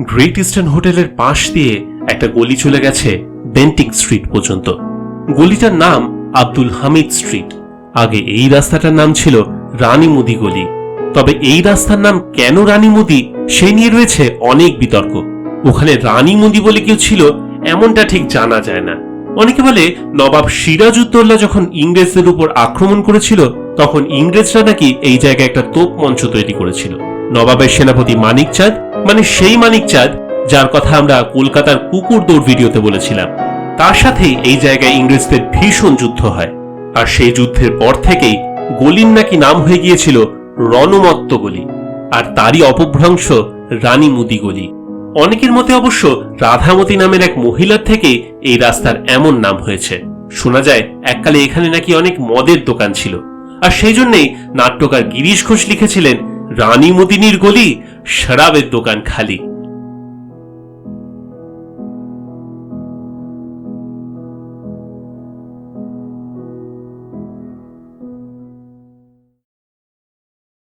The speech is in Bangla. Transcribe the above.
গ্রেট ইস্টার্ন হোটেলের পাশ দিয়ে একটা গলি চলে গেছে বেন্টিক স্ট্রিট পর্যন্ত। গলিটার নাম আব্দুল হামিদ স্ট্রিট আগে এই রাস্তাটার নাম ছিল রানী মুদি গলি। তবে এই রাস্তার নাম কেন রানী মুদি, সে নিয়ে রয়েছে অনেক বিতর্ক। ওখানে রানী মুদি বলে কেউ ছিল, এমনটা ঠিক জানা যায় না। অনেকে বলে নবাব সিরাজউদ্দৌলা যখন ইংরেজদের উপর আক্রমণ করেছিল, তখন ইংরেজরা নাকি এই জায়গায় একটা তোপ মঞ্চ তৈরি করেছিল। নবাবের সেনাপতি মানিক চাঁদ মানে সেই মানিক চাঁদ, যার কথা আমরা কলকাতার কুকুর দৌড় ভিডিওতে বলেছিলাম। তার সাথেই এই জায়গায় ইংরেজদের ভীষণ যুদ্ধ হয়। আর সেই যুদ্ধের পর থেকেই গলির নাকি নাম হয়ে গিয়েছিল রণমত্ত গলি। আর তারই অপভ্রংশ রানী মুদি গলি। অনেকের মতে অবশ্য রাধামতি নামের এক মহিলার থেকে এই রাস্তার এমন নাম হয়েছে। শোনা যায়, এককালে এখানে নাকি অনেক মদের দোকান ছিল। আর সেই জন্যেই নাট্যকার গিরিশ ঘোষ লিখেছিলেন রানী মদিনীর গলি শরাবের দোকান খালি।